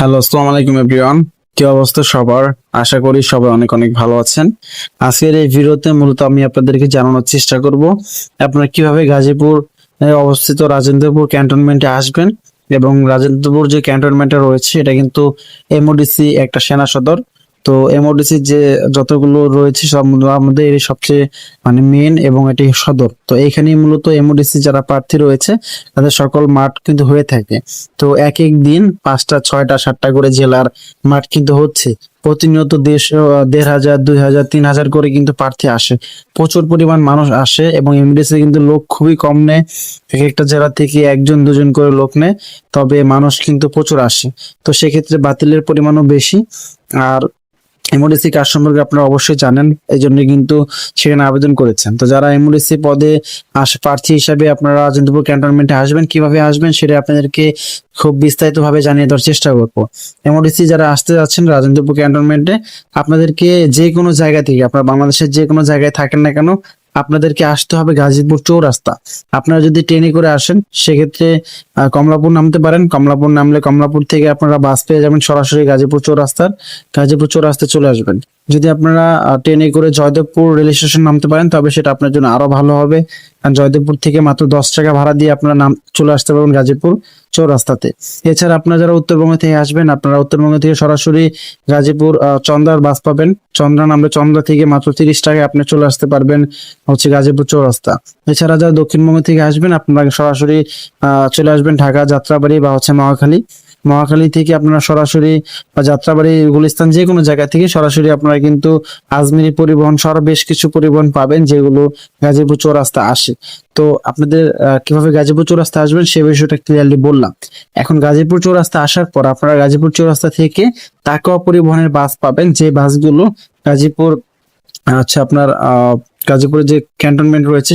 Hello, আসসালামু আলাইকুম everyone. কি অবস্থা সবার? আশা করি সবাই অনেক অনেক ভালো আছেন। আজকের এই ভিডিওতে মূলত আমি আপনাদেরকে জানানোর চেষ্টা করব, আপনারা কীভাবে গাজীপুর অবস্থিত রাজেন্দ্রপুর ক্যান্টনমেন্টে আসবেন এবং রাজেন্দ্রপুর যে ক্যান্টনমেন্টটা রয়েছে, এটা কিন্তু এমওডিসি একটা সেনা সদর। তো এমওডিসি যে যতগুলো রয়েছে এর সবচেয়ে মানে মেন এবং এটি সদর। তো এইখানেই মূলত এমওডিসি যারা প্রার্থী রয়েছে, তাদের সকল মাঠ কিন্তু হয়ে থাকে। তো এক এক দিন পাঁচটা, ছয়টা, সাতটা করে জেলার মাঠ কিন্তু হচ্ছে। প্রতিনিয়ত দেশ দেড় হাজার, দুই হাজার, তিন হাজার করে কিন্তু প্রার্থী আসে। প্রচুর পরিমাণ মানুষ আসে এবং এমডিসি কিন্তু লোক খুবই কম নেয়। এক একটা জেলা থেকে একজন, দুজন করে লোক নেয়, তবে মানুষ কিন্তু প্রচুর আসে। তো সেক্ষেত্রে বাতিলের পরিমাণও বেশি। আর এমডিসি কাজ সম্পর্কে আপনারা অবশ্যই জানেন এই জন্য কিন্তু সেখানে আবেদন করেছেন। তো যারা এমডিসি পদে প্রার্থী হিসাবে আপনারা রাজেন্দ্রপুর ক্যান্টনমেন্টে আসবেন, কীভাবে আসবেন সেটা আপনাদেরকে খুব বিস্তারিতভাবে জানিয়ে দেওয়ার চেষ্টা করব। এমডিসি যারা আসতে যাচ্ছেন রাজেন্দ্রপুর ক্যান্টনমেন্টে আপনাদেরকে যে কোনো জায়গা থেকে, আপনারা বাংলাদেশের যে কোনো জায়গায় থাকেন না কেন আপনাদেরকে আসতে হবে গাজীপুর চৌরাস্তা। আপনারা যদি ট্রেনে করে আসেন, সেক্ষেত্রে কমলাপুর নামতে পারেন। কমলাপুর নামলে কমলাপুর থেকে আপনারা বাস পেয়ে যাবেন সরাসরি গাজীপুর চৌ চৌরাস্তার। গাজীপুর চৌরাস্তায় চলে আসবেন। যদি আপনারা ট্রেনে করে জয়দেবপুর রেল স্টেশন নামতে পারেন, তবে সেটা আপনার জন্য আরও ভালো হবে। কারণ জয়দেবপুর থেকে মাত্র দশ টাকা ভাড়া দিয়ে আপনারা নাম, চলে আসতে পারবেন গাজীপুর। চৌরাস্তাতে এছাড়া আপনারা যারা উত্তরবঙ্গ থেকে আসবেন, আপনারা উত্তরবঙ্গ থেকে সরাসরি গাজীপুর চন্দ্রার বাস পাবেন। চন্দ্রা নামলে চন্দ্রা থেকে মাত্র তিরিশ টাকায় আপনি চলে আসতে পারবেন হচ্ছে গাজীপুর চৌরাস্তা। এছাড়া যারা দক্ষিণবঙ্গ থেকে আসবেন, আপনারা সরাসরি চলে আসবেন ঢাকা, যাত্রাবাড়ি বা হচ্ছে মহাখালী। মহাখালী থেকে আপনারা সরাসরি বা যাত্রাবাড়ি, গুলিস্তান যে কোনো জায়গা থেকে সরাসরি আপনারা কিন্তু আজমিরি পরিবহন সহ বেশ কিছু পরিবহন পাবেন যেগুলো গাজীপুর চৌরাস্তা আসে। তো আপনাদের কীভাবে গাজীপুর চৌরাস্তা আসবেন সে বিষয়টা ক্লিয়ারলি বললাম। এখন গাজীপুর চৌরাস্তা আসার পর আপনারা গাজীপুর চৌরাস্তা থেকে তাকওয়া পরিবহনের বাস পাবেন। যে বাসগুলো গাজীপুর আচ্ছা আপনার গাজীপুরে যে ক্যান্টনমেন্ট রয়েছে,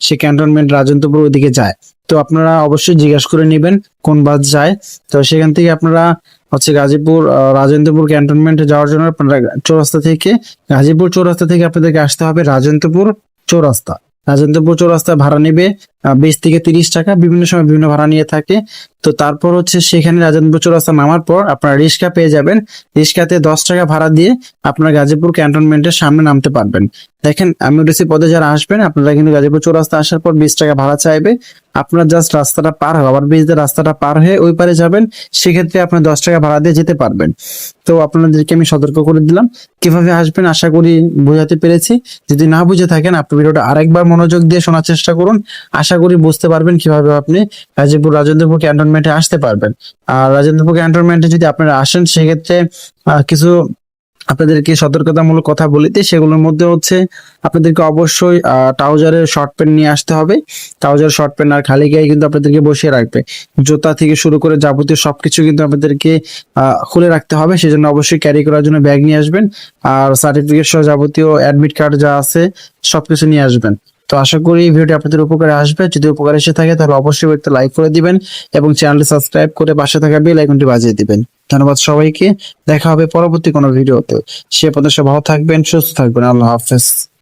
সে- ক্যান্টনমেন্ট রাজেন্দ্রপুর ওইদিকে যায়। তো আপনারা অবশ্যই জিজ্ঞাসা করে নেবেন কোন বাস যায়। তো সেখান থেকে আপনারা হচ্ছে গাজীপুর রাজেন্দ্রপুর ক্যান্টনমেন্টে যাওয়ার জন্য আপনারা চৌরাস্তা থেকে, গাজীপুর চৌরাস্তা থেকে আপনাদেরকে আসতে হবে রাজেন্দ্রপুর চৌরাস্তা। রাজেন্দ্রপুর চৌরাস্তা ভাড়া নেবে। বিশ থেকে তিরিশ টাকা বিভিন্ন সময় বিভিন্ন ভাড়া নিয়ে থাকে। তো তারপর হচ্ছে সেখানে রাজেন্দ্রপুর চৌরাস্তা নামার পর আপনারা রিক্সা পেয়ে যাবেন। রিক্সাতে দশ টাকা ভাড়া দিয়ে আপনারা গাজীপুর ক্যান্টনমেন্টের সামনে নামতে পারবেন। দেখেন এমডিসি পদে যারা আসবেন, আপনারা কিন্তু গাজীপুর চৌরাস্তা আসার পর বিশ টাকা ভাড়া চাইবে। আপনারা জাস্ট রাস্তাটা পার হওয়া আবার দিয়ে রাস্তাটা পার হয়ে ওই পারে যাবেন, সেক্ষেত্রে আপনার দশ টাকা ভাড়া দিয়ে যেতে পারবেন। তো আপনাদেরকে আমি সতর্ক করে দিলাম। কীভাবে আসবেন আশা করি বোঝাতে পেরেছি। যদি না বুঝে থাকেন, আপনি ভিডিওটা আরেকবার মনোযোগ দিয়ে শোনার চেষ্টা করুন। আশা করি বুঝতে পারবেন কীভাবে আপনি গাজীপুর রাজেন্দ্রপুর ক্যান্টনমেন্টে আসতে পারবেন। আর রাজেন্দ্রপুর ক্যান্টনমেন্টে যদি আপনারা আসেন, সেক্ষেত্রে কিছু আপনাদেরকে সতর্কতামূলক কথা বলিতে সেগুলোর মধ্যে হচ্ছে আপনাদেরকে অবশ্যই ট্রাউজারের শর্ট প্যান্ট নিয়ে আসতে হবে। ট্রাউজার শর্ট প্যান্ট আর খালি গায়ে কিন্তু আপনাদেরকে বসিয়ে রাখবে। জুতা থেকে শুরু করে যাবতীয় সবকিছু কিন্তু আপনাদেরকে খুলে রাখতে হবে। সেজন্য অবশ্যই ক্যারি করার জন্য ব্যাগ নিয়ে আসবেন। আর সার্টিফিকেট সহ যাবতীয় অ্যাডমিট কার্ড যা আছে, সবকিছু নিয়ে আসবেন। তো আশা করি ভিডিওটি আপনাদের উপকারে আসবে। যদি উপকার এসে থাকে, তাহলে অবশ্যই একটা লাইক করে দিবেন এবং চ্যানেলটি সাবস্ক্রাইব করে পাশে থাকা বেল আইকনটি বাজিয়ে দিবেন। ধন্যবাদ সবাইকে। দেখা হবে পরবর্তী কোনো ভিডিওতে। সে পর্যন্ত ভালো থাকবেন, সুস্থ থাকবেন। আল্লাহ হাফেজ।